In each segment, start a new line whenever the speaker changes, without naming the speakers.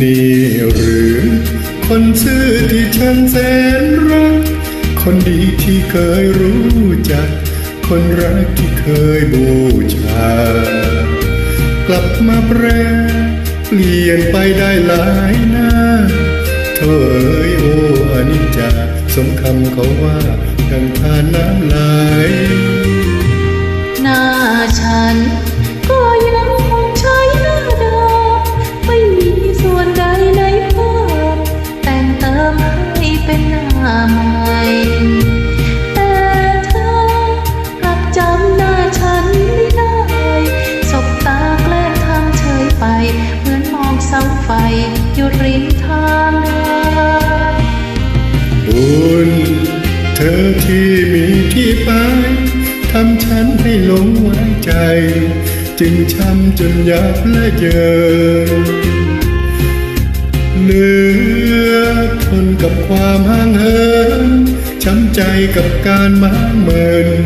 นี่หรือ คนซื่อที่ฉันแสนรัก คนดีที่เคยรู้จัก คนรักที่เคยบูชากลับมาแปรเปลี่ยนไปได้หลายหน้าเธอยโออนิจจาสมคำเขาว่าดังทานน้ำไหล
มือนมองเสาไฟอยู่ริมทางเดิน
คุณเธอที่มีที่ไปทำฉันให้หลงไว้ใจ จึงช้ำจนยับและเยินเหลือทนกับความห่างเหินช้ำใจกับการมางเมิน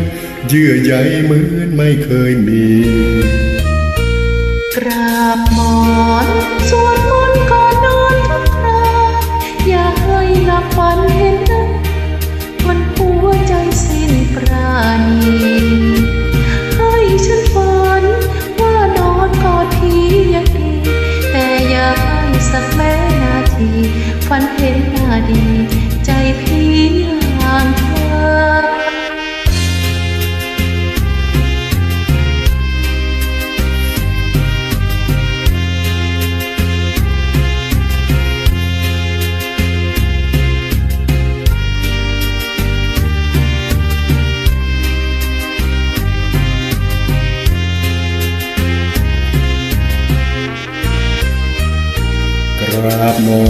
เยื่อใยเหมือนไม่เคยมี
กราบหมอน สักแม้นาทีฝันเห็นหน้าดี ใจพี่
ราบหมอ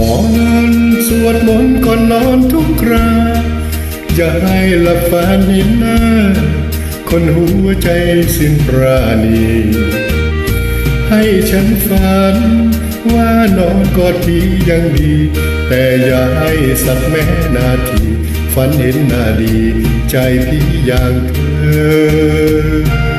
นสวดมนต์ก่อนนอนทุกคราอย่าให้หลับฝันเห็นหน้า คนหัวใจสิ้นปราณีให้ฉันฝันว่านอนกอดพี่ยังดี แต่อย่าให้สักแม้นาที ฝันเห็นหน้าดี ใจพี่อย่างเธอ